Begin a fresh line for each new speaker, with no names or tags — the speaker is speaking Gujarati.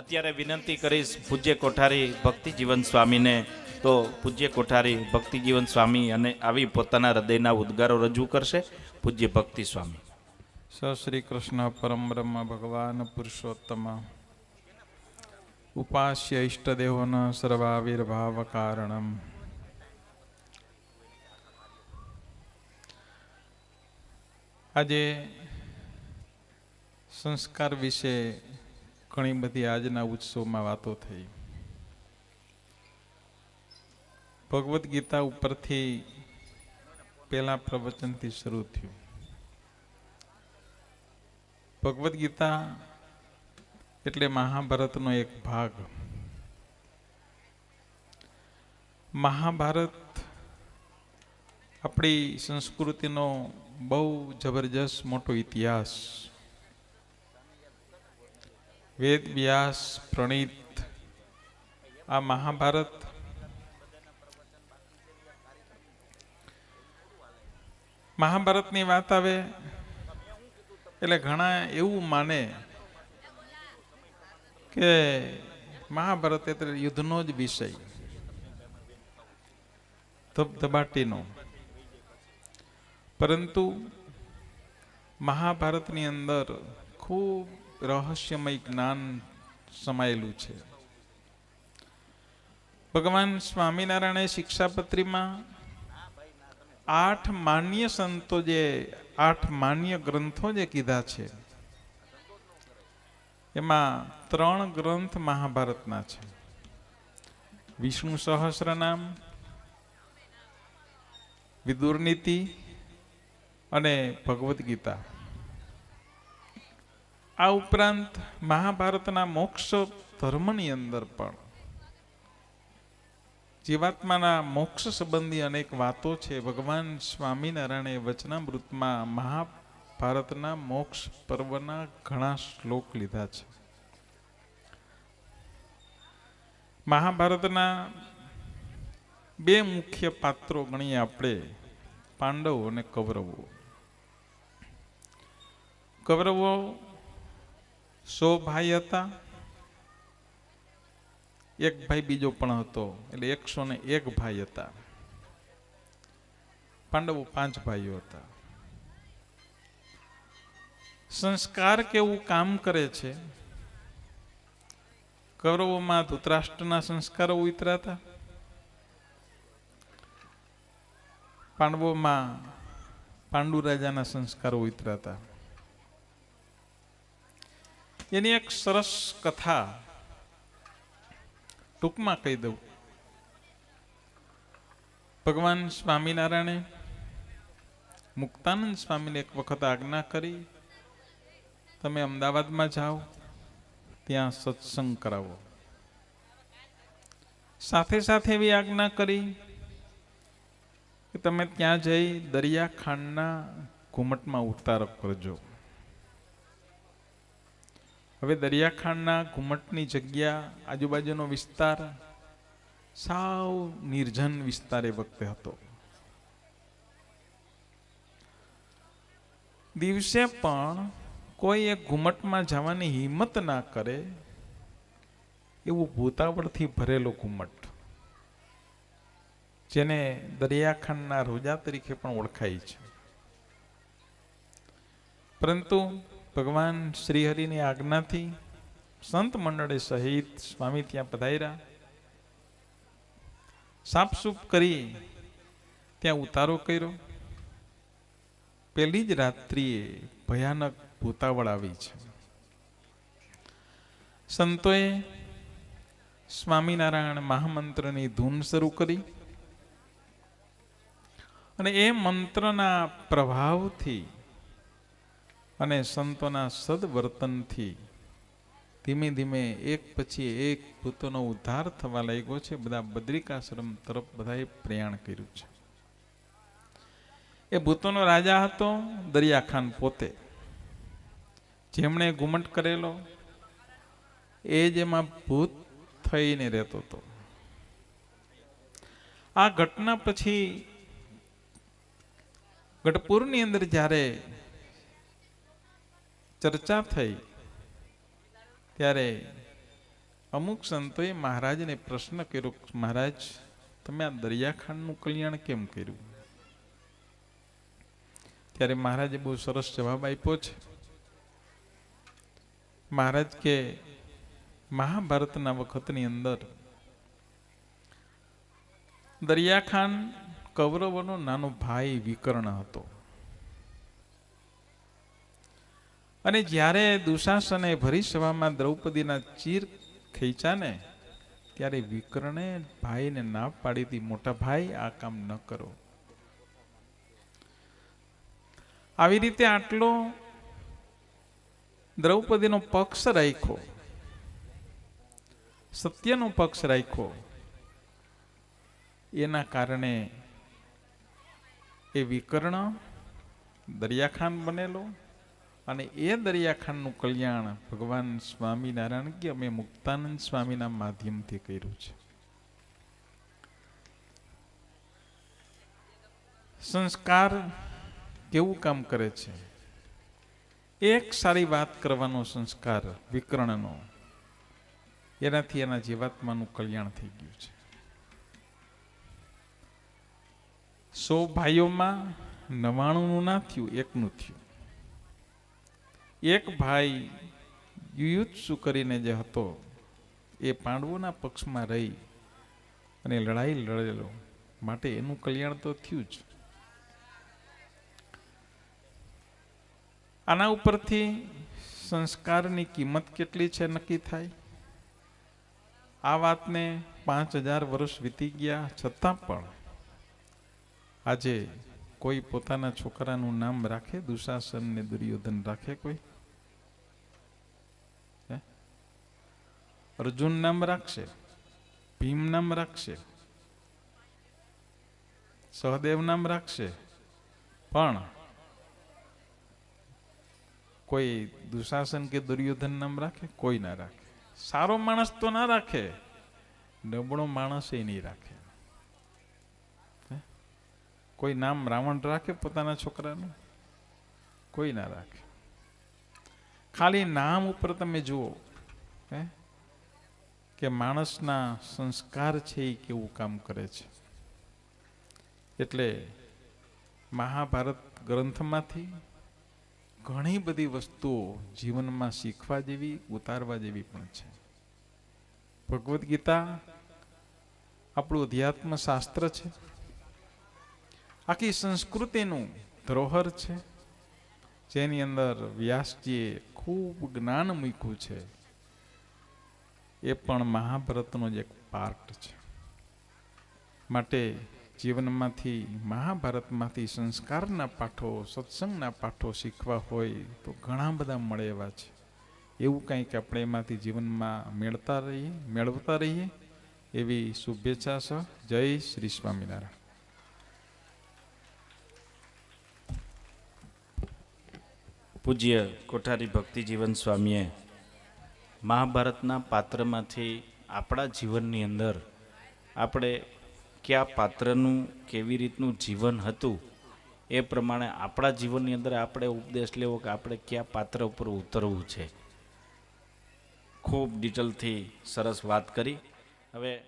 અત્યારે વિનંતી કરીશ પૂજ્ય કોઠારી ભક્તિ જીવન સ્વામીને તો પૂજ્ય કોઠારી ભક્તિ જીવન સ્વામી અને આવી પોતાના હૃદયના ઉદ્ગારો રજૂ કરશે. પૂજ્ય ભક્તિ સ્વામી.
સ શ્રી કૃષ્ણ પરમ બ્રહ્મ ભગવાન પુરુષોત્તમ. ઉપાસ્ય ઇષ્ટદેવોન સર્વાવિર્ભાવ કારણમ આજે સંસ્કાર વિશે ઘણી બધી આજના ઉત્સવમાં વાતો થઈ. ભગવદ્ ગીતા ઉપરથી પહેલા પ્રવચનથી શરૂ થયું. ભગવદ્ ગીતા એટલે મહાભારતનો એક ભાગ. મહાભારત આપણી સંસ્કૃતિનો બહુ જબરજસ્ત મોટો ઇતિહાસ. વેદ વ્યાસ, પ્રણીત, આ મહાભારત. મહાભારતની વાત આવે એટલે ઘણા એવું માને કે મહાભારત એટલે યુદ્ધનો જ વિષય. ધબધબાટીનો પરંતુ મહાભારતની અંદર ખૂબ રહસ્યમય જ્ઞાન સમાયેલું છે. ભગવાન સ્વામિનારાયણે શિક્ષાપત્રીમાં આઠ માન્ય સંતો જે, આઠ માન્ય ગ્રંથો જે કીધા છે, એમાં ત્રણ ગ્રંથ મહાભારતના છે. વિષ્ણુ સહસ્રનામ, વિદુર નીતિ અને ભગવદ્ ગીતા. આ ઉપરાંત મહાભારતના મોક્ષ ધર્મની અંદર પણ જીવાત્માના મોક્ષ સંબંધી અનેક વાતો છે. ભગવાન સ્વામિનારાયણે વચનામૃતમાં મહાભારતના મોક્ષ પર્વના ઘણા શ્લોક લીધા છે. મહાભારતના બે મુખ્ય પાત્રો ગણીએ આપણે, પાંડવો અને કૌરવો. કૌરવો સો ભાઈ હતા એક ભાઈ બીજો પણ હતો, એટલે એકસો ને એક ભાઈ હતા પાંડવો પાંચ ભાઈઓ હતા. સંસ્કાર કેવું કામ કરે છે? કૌરવોમાં ધૃતરાષ્ટ્રના સંસ્કારો ઉતરાતા? પાંડવોમાં પાંડુ રાજાના સંસ્કારો ઉતરાતા? એની એક સરસ કથા ટૂંકમાં કહી દઉં. ભગવાન સ્વામિનારાયણે મુક્તાનંદ સ્વામીને એક વખત આજ્ઞા કરી, તમે અમદાવાદમાં જાઓ, ત્યાં સત્સંગ કરાવો. સાથે સાથે એવી આજ્ઞા કરી કે તમે ત્યાં જઈ દરિયાખાંડના ઘુમટમાં ઉતારક કરજો. હવે દરિયાખાંડના ઘુમટની જગ્યા, આજુબાજુનો વિસ્તાર, સાવ નિર્જન વિસ્તાર એ વખતે હતો. દિવસે પણ કોઈ એક ઘુમટમાં જવાની હિંમત ના કરે એવું ભૂતાવળથી ભરેલો ઘુમટ, જેને દરિયાખાંડના રોજા તરીકે પણ ઓળખાય છે. પરંતુ ભગવાન શ્રીહરિની આજ્ઞાથી સંત મંડળે સહિત સ્વામી ત્યાં પધાર્યા. સાફસૂફ કરી ત્યાં ઉતારો કર્યો. પહેલી જ રાત્રિએ ભયાનક ભૂતાવળ આવી છે. સંતોએ સ્વામિનારાયણ મહામંત્રની ધૂન શરૂ કરી અને એ મંત્રના પ્રભાવથી અને સંતોના સદવર્તનથી ધીમે ધીમે એક પછી એક ભૂતોનો ઉદ્ધાર થવા લાગ્યો છે. બધા બદ્રિકાશ્રમ તરફ બધાએ પ્રયાણ કર્યું છે. એ ભૂતોનો રાજા હતો દરિયાખાન પોતે. જેમણે ઘુમટ કરેલો, એ જ એમાં ભૂત થઈને રહેતો હતો. આ ઘટના પછી ગઢપુરની અંદર જ્યારે ચર્ચા થઈ. ત્યારે અમુક સંતોએ મહારાજને પ્રશ્ન કર્યો મહારાજ, તમે આ દરિયાખાંડનું કલ્યાણ કેમ કર્યું? ત્યારે મહારાજે બહુ સરસ જવાબ આપ્યો છે. મહારાજ કે, મહાભારતના વખતની અંદર દરિયાખાન કૌરવોનો નાનો ભાઈ વિકર્ણ હતો. અને જ્યારે દુશાસને ભરી સભામાં દ્રૌપદીના ચીર ખેંચાને, ત્યારે વિકર્ણે ભાઈને ના પાડી મોટા ભાઈ, આ કામ ન કરો. આવી રીતે આટલો દ્રૌપદીનો પક્ષ રાખ્યો. સત્યનો પક્ષ રાખ્યો. એના કારણે એ વિકર્ણ દરિયાખાન બનેલો અને એ દરિયાખાનનું કલ્યાણ ભગવાન સ્વામિનારાયણ કે અમે મુક્તાનંદ સ્વામીના માધ્યમથી કર્યું છે. સંસ્કાર કેવું કામ કરે છે? એક સારી વાત કરવાનો સંસ્કાર, વિકર્ણનો, એનાથી એના જીવાત્માનું કલ્યાણ થઈ ગયું છે. સો ભાઈઓમાં નવાણુંનું ના થયું, એકનું થયું. એક ભાઈ યુયુત્સુ કરીને જે હતો, એ પાંડવોના પક્ષમાં રહી અને લડાઈ લડેલો. માટે એનું કલ્યાણ તો થયું જ. આના ઉપરથી સંસ્કારની કિંમત કેટલી છે નક્કી થાય? આ વાતને પાંચ હજાર વર્ષ વીતી ગયા છતાં પણ આજે કોઈ પોતાના છોકરાનું નામ રાખે દુશાસન ને દુર્યોધન રાખે કોઈ? અર્જુન નામ રાખશે, ભીમ નામ રાખશે, સહદેવ નામ રાખશે. પણ કોઈ દુશાસન કે દુર્યોધન નામ રાખે? કોઈ ના રાખે. સારો માણસ તો ના રાખે, નબળો માણસ એ નહીં રાખે? કોઈ નામ રાવણ રાખે પોતાના છોકરાનું? કોઈ ના રાખે. ખાલી નામ ઉપર તમે જુઓ. હે? કે માણસના સંસ્કાર છે એ કેવું કામ કરે છે? એટલે મહાભારત ગ્રંથમાંથી ઘણી બધી વસ્તુઓ જીવનમાં શીખવા જેવી, ઉતારવા જેવી પણ છે. ભગવદ્ ગીતા આપણું અધ્યાત્મ શાસ્ત્ર છે. આખી સંસ્કૃતિનું ધરોહર છે. જેની અંદર વ્યાસજીએ ખૂબ જ્ઞાન મૂક્યું છે. એ પણ મહાભારતનો જ એક પાર્ટ છે. માટે જીવનમાંથી, મહાભારતમાંથી સંસ્કારના પાઠો, સત્સંગના પાઠો શીખવા હોય તો ઘણા બધા મળે એવા છે. એવું કંઈક આપણે એમાંથી જીવનમાં મેળતા રહીએ, મેળવતા રહીએ. એવી શુભેચ્છા છે. જય શ્રી સ્વામિનારાયણ.
પૂજ્ય કોઠારી ભક્તિ જીવન સ્વામીએ મહાભારતના પાત્રમાંથી આપણા જીવનની અંદર આપણે કયા પાત્રનું કેવી રીતનું જીવન હતું એ પ્રમાણે આપણા જીવનની અંદર આપણે ઉપદેશ લેવો કે આપણે કયા પાત્ર ઉપર ઉતરવું છે. ખૂબ ડિટેલથી સરસ વાત કરી. હવે